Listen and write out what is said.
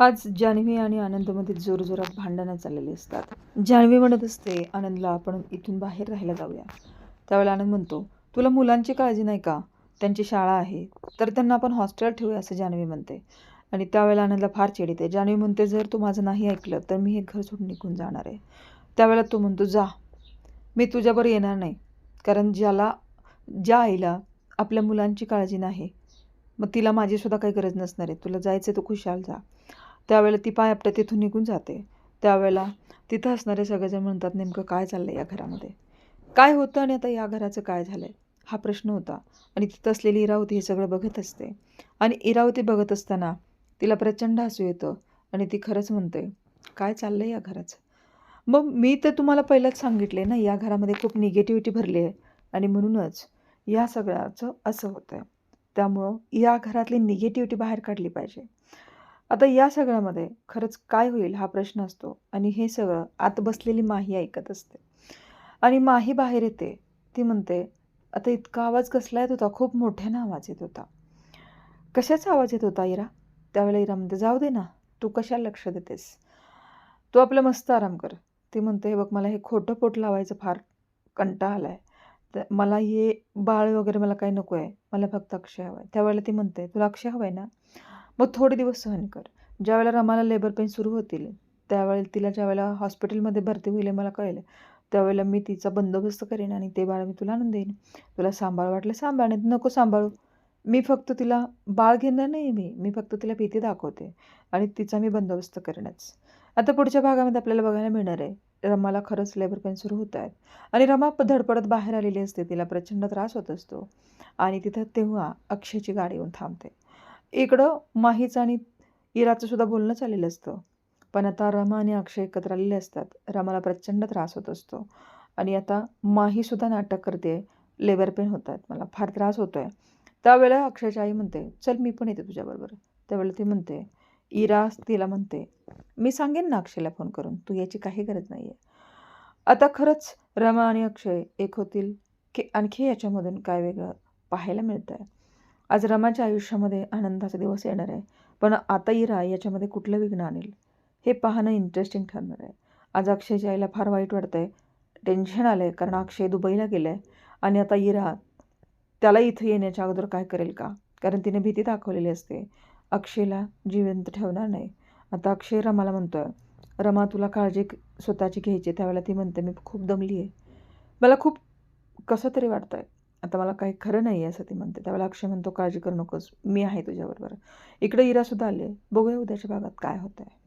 आज जान्हवी आणि आनंदमध्ये जोरजोरात भांडणं चाललेली असतात. जान्हवी म्हणत असते आनंदला आपण इथून बाहेर राहायला जाऊया. त्यावेळेला आनंद म्हणतो तुला मुलांची काळजी नाही का? त्यांची शाळा आहे तर त्यांना आपण हॉस्टेल ठेवूया असं जान्हवी म्हणते. आणि त्यावेळेला आनंदला फार चिड येते. जान्हवी म्हणते जर तू माझं नाही ऐकलं तर मी हे घर सोडून निघून जाणार आहे. त्यावेळेला तो म्हणतो जा मी तुझ्यावर येणार नाही कारण ज्याला ज्या आईला आपल्या मुलांची काळजी नाही मग तिला माझीसुद्धा काही गरज नसणार आहे. तुला जायचं आहे तू खुशाल जा. त्यावेळेला ती पाय आपल्या तिथून निघून जाते. त्यावेळेला तिथं असणारे सगळेजण म्हणतात नेमकं काय चाललं या घरामध्ये? काय होतं आणि आता या घराचं काय झालं आहे हा प्रश्न होता. आणि तिथं असलेली इरावती हे सगळं बघत असते. आणि इरावती बघत असताना तिला प्रचंड हसू येतं आणि ती खरंच म्हणते काय चाललं आहे या घराचं? मग मी तर तुम्हाला पहिलंच सांगितले ना या घरामध्ये खूप निगेटिव्हिटी भरली आहे आणि म्हणूनच या सगळ्याचं असं होतं आहे त्यामुळं या घरातली निगेटिव्हिटी बाहेर काढली पाहिजे. आता या सगळ्यामध्ये खरंच काय होईल हा प्रश्न असतो. आणि हे सगळं आत बसलेली माही ऐकत असते. आणि माही बाहेर येते. ती म्हणते आता इतका आवाज कसला येत होता? खूप मोठ्यानं आवाज येत होता. कशाचा आवाज येत होता इरा? त्यावेळेला इरा म्हणते जाऊ दे ना. तू कशाला लक्ष देतेस? तू आपलं मस्त आराम कर. ती म्हणते हे बघ मला हे खोटं पोट लावायचं फार कंटाळा आला आहे तर मला हे बाळ वगैरे मला काही नको आहे मला फक्त अक्षय हवं आहे त्यावेळेला ती म्हणते तुला अक्षय हवं आहे ना? मग थोडे दिवस सहन कर. ज्यावेळेला रमाला लेबर पेन सुरू होतील त्यावेळेला तिला ज्यावेळेला हॉस्पिटलमध्ये भरती होईल मला कळेल. त्यावेळेला मी तिचा बंदोबस्त करेन आणि ते बाळ मी तुला आणून देईन. तुला सांभाळ वाटलं सांभाळ नाही नको सांभाळू. मी फक्त तिला बाळ घेणार नाही मी मी फक्त तिला भीती दाखवते आणि तिचा मी बंदोबस्त करेनच. आता पुढच्या भागामध्ये आपल्याला बघायला मिळणार आहे रमाला खरंच लेबर पेन सुरू होत आहेत. आणि रमा धडपडत बाहेर आलेली असते तिला प्रचंड त्रास होत असतो. आणि तिथं तेव्हा अक्षयची गाडी येऊन थांबते. इकडं माहीचं आणि इराचं सुद्धा बोलणं चाललेलं असतं. पण आता रमा आणि अक्षय एकत्र आलेले असतात. रमाला प्रचंड त्रास होत असतो. आणि आता माहीसुद्धा नाटक करते. लेबर पेन होत आहेत मला फार त्रास होतो आहे त्यावेळेला अक्षयची आई म्हणते चल मी पण येते तुझ्याबरोबर. त्यावेळेला ती म्हणते इरा तिला म्हणते मी सांगेन ना अक्षयला फोन करून. तू याची काही गरज नाही आहे आता खरंच रमा आणि अक्षय एक होतील की आणखी याच्यामधून काय वेगळं पाहायला मिळतं आहे आज रमाच्या आयुष्यामध्ये आनंदाचा दिवस येणार आहे. पण आता इरा याच्यामध्ये कुठलं विघ्न आणेल हे पाहणं इंटरेस्टिंग ठरणार आहे. आज अक्षयच्या आईला फार वाईट वाटतं आहे टेन्शन आलं आहे कारण अक्षय दुबईला गेलं आहे आणि आता इरा त्याला इथं येण्याच्या अगोदर काय करेल का? कारण तिने भीती दाखवलेली असते. अक्षयला जिवंत ठेवणार नाही. आता अक्षय रमाला म्हणतो आहे रमा तुला काळजी स्वतःची घ्यायची त्यावेळेला ती म्हणते मी खूप दमली आहे मला खूप कसं तरी वाटतं आहे आता मला काही खरं नाही आहे असं ती म्हणते. त्यावेळेला अक्षय म्हणतो काळजी करू नकोस मी आहे तुझ्याबरोबर. इकडे इरासुद्धा आले. बघूया उद्याच्या भागात काय होतं आहे